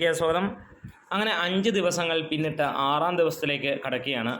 യെ സ്വാഗതം. അങ്ങനെ അഞ്ച് ദിവസങ്ങൾ പിന്നിട്ട് ആറാം ദിവസത്തിലേക്ക് കടക്കുകയാണ്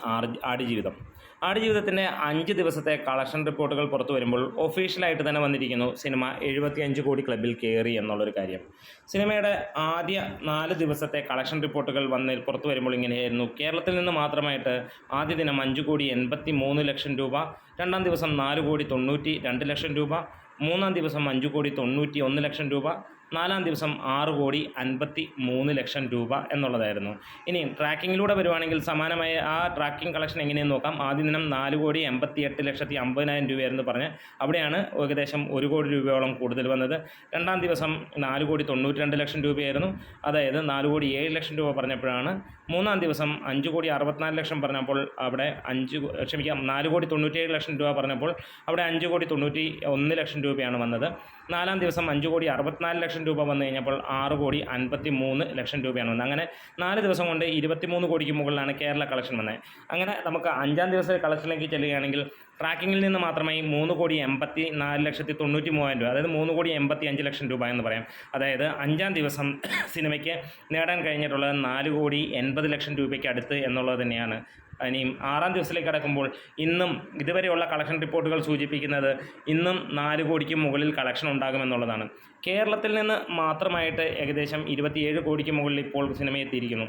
ആടുജീവിതം. ആടുജീവിതത്തിന്റെ അഞ്ച് ദിവസത്തെ കളക്ഷൻ റിപ്പോർട്ടുകൾ പുറത്തു വരുമ്പോൾ ഒഫീഷ്യലായിട്ട് തന്നെ വന്നിരിക്കുന്നു സിനിമ എഴുപത്തിയഞ്ച് കോടി ക്ലബിൽ കയറി എന്നുള്ളൊരു കാര്യം. സിനിമയുടെ ആദ്യ നാല് ദിവസത്തെ കളക്ഷൻ റിപ്പോർട്ടുകൾ വന്ന് പുറത്തു വരുമ്പോൾ ഇങ്ങനെയായിരുന്നു. കേരളത്തിൽ നിന്ന് മാത്രമായിട്ട് ആദ്യ ദിനം അഞ്ച് കോടി എൺപത്തി മൂന്ന് ലക്ഷം രൂപ രണ്ടാം ദിവസം നാല് കോടി തൊണ്ണൂറ്റി രണ്ട് ലക്ഷം രൂപ മൂന്നാം ദിവസം അഞ്ച് കോടി തൊണ്ണൂറ്റി ഒന്ന് ലക്ഷം രൂപ നാലാം ദിവസം ആറ് കോടി അൻപത്തി മൂന്ന് ലക്ഷം രൂപ എന്നുള്ളതായിരുന്നു. ഇനി ട്രാക്കിങ്ങിലൂടെ വരുവാണെങ്കിൽ സമാനമായ ആ ട്രാക്കിംഗ് കളക്ഷൻ എങ്ങനെയെന്ന് നോക്കാം. ആദ്യ ദിനം നാല് കോടി എൺപത്തി എട്ട് ലക്ഷത്തി അമ്പതിനായിരം രൂപയായിരുന്നു പറഞ്ഞ് അവിടെയാണ് ഏകദേശം ഒരു കോടി രൂപയോളം കൂടുതൽ വന്നത്. രണ്ടാം ദിവസം നാല് കോടി തൊണ്ണൂറ്റി രണ്ട് ലക്ഷം രൂപയായിരുന്നു. അതായത് നാല് കോടി ഏഴ് ലക്ഷം രൂപ പറഞ്ഞപ്പോഴാണ് മൂന്നാം ദിവസം അഞ്ച് കോടി അറുപത്തിനാല് ലക്ഷം പറഞ്ഞപ്പോൾ അവിടെ അഞ്ച് ക്ഷമിക്കാം നാല് കോടി തൊണ്ണൂറ്റിയേഴ് ലക്ഷം രൂപ പറഞ്ഞപ്പോൾ അവിടെ അഞ്ച് കോടി തൊണ്ണൂറ്റി ഒന്ന് ലക്ഷം രൂപയാണ് വന്നത്. നാലാം ദിവസം അഞ്ച് കോടി അറുപത്തിനാല് ലക്ഷം രൂപ വന്നു കഴിഞ്ഞപ്പോൾ ആറ് കോടി അൻപത്തി മൂന്ന് ലക്ഷം രൂപയാണ് വന്നത്. അങ്ങനെ നാല് ദിവസം കൊണ്ട് ഇരുപത്തിമൂന്ന് കോടിക്ക് മുകളിലാണ് കേരള കളക്ഷൻ വന്നത്. അങ്ങനെ നമുക്ക് അഞ്ചാം ദിവസത്തെ കളക്ഷനിലേക്ക് ചെല്ലുകയാണെങ്കിൽ ട്രാക്കിങ്ങിൽ നിന്ന് മാത്രമായി മൂന്ന് കോടി എൺപത്തി നാല് ലക്ഷത്തി തൊണ്ണൂറ്റി മൂവായിരം രൂപ അതായത് മൂന്ന് കോടി എൺപത്തി അഞ്ച് ലക്ഷം രൂപ എന്ന് പറയാം. അതായത് അഞ്ചാം ദിവസം സിനിമയ്ക്ക് നേടാൻ കഴിഞ്ഞിട്ടുള്ളത് നാല് കോടി എൺപത് ലക്ഷം രൂപയ്ക്ക് അടുത്ത് എന്നുള്ളത് തന്നെയാണ്. ഇനിയും ആറാം ദിവസത്തിലേക്ക് കടക്കുമ്പോൾ ഇന്നും ഇതുവരെയുള്ള കളക്ഷൻ റിപ്പോർട്ടുകൾ സൂചിപ്പിക്കുന്നത് ഇന്നും നാല് കോടിക്ക് മുകളിൽ കളക്ഷൻ ഉണ്ടാകുമെന്നുള്ളതാണ്. കേരളത്തിൽ നിന്ന് മാത്രമായിട്ട് ഏകദേശം ഇരുപത്തിയേഴ് കോടിക്ക് മുകളിൽ ഇപ്പോൾ സിനിമ എത്തിയിരിക്കുന്നു.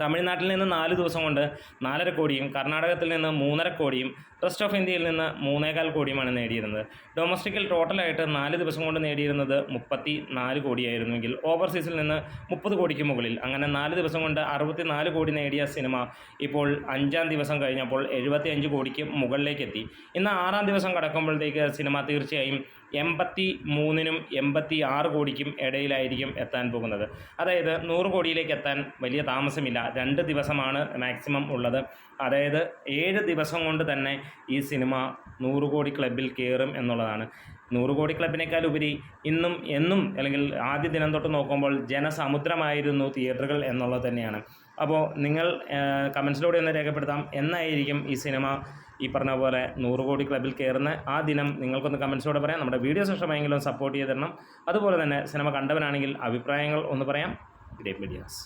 തമിഴ്നാട്ടിൽ നിന്ന് നാല് ദിവസം കൊണ്ട് നാലര കോടിയും കർണാടകത്തിൽ നിന്ന് മൂന്നര കോടിയും റെസ്റ്റ് ഓഫ് ഇന്ത്യയിൽ നിന്ന് മൂന്നേകാൽ കോടിയുമാണ് നേടിയിരുന്നത്. ഡൊമസ്റ്റിക്കിൽ ടോട്ടലായിട്ട് നാല് ദിവസം കൊണ്ട് നേടിയിരുന്നത് മുപ്പത്തി നാല് കോടിയായിരുന്നുവെങ്കിൽ ഓവർസീസിൽ നിന്ന് മുപ്പത് കോടിക്ക് മുകളിൽ. അങ്ങനെ നാല് ദിവസം കൊണ്ട് അറുപത്തി നാല് കോടി നേടിയ സിനിമ ഇപ്പോൾ അഞ്ചാം ദിവസം കഴിഞ്ഞപ്പോൾ എഴുപത്തി അഞ്ച് കോടിക്ക് മുകളിലേക്ക് എത്തി ഇന്ന് ആറാം ദിവസം കടക്കുമ്പോഴത്തേക്ക് സിനിമ തീർച്ചയായും എൺപത്തി മൂന്നിനും എൺപത്തി ആറ് കോടിക്കും ഇടയിലായിരിക്കും എത്താൻ പോകുന്നത്. അതായത് നൂറ് കോടിയിലേക്ക് എത്താൻ വലിയ താമസമില്ല. രണ്ട് ദിവസമാണ് മാക്സിമം ഉള്ളത്. അതായത് ഏഴ് ദിവസം കൊണ്ട് തന്നെ ഈ സിനിമ നൂറ് കോടി ക്ലബിൽ കയറും എന്നുള്ളതാണ്. നൂറ് കോടി ക്ലബിനേക്കാൾ ഉപരി ഇന്നും എന്നും അല്ലെങ്കിൽ ആദ്യ ദിനം തൊട്ട് നോക്കുമ്പോൾ ജനസമുദ്രമായിരുന്നു തിയേറ്ററുകൾ എന്നുള്ളത് തന്നെയാണ്. അപ്പോൾ നിങ്ങൾ കമൻസിലൂടെ ഒന്ന് രേഖപ്പെടുത്താം. എന്നായിരിക്കും ഈ സിനിമ ഈ പറഞ്ഞ പോലെ നൂറ് കോടി ക്ലബിൽ കയറുന്ന ആ ദിനം. നിങ്ങൾക്കൊന്ന് കമൻസിലൂടെ പറയാം. നമ്മുടെ വീഡിയോ ഇഷ്ടമായെങ്കിലും സപ്പോർട്ട് ചെയ്ത് തരണം അതുപോലെ തന്നെ സിനിമ കണ്ടവനാണെങ്കിൽ അഭിപ്രായങ്ങൾ ഒന്ന് പറയാം. Great medias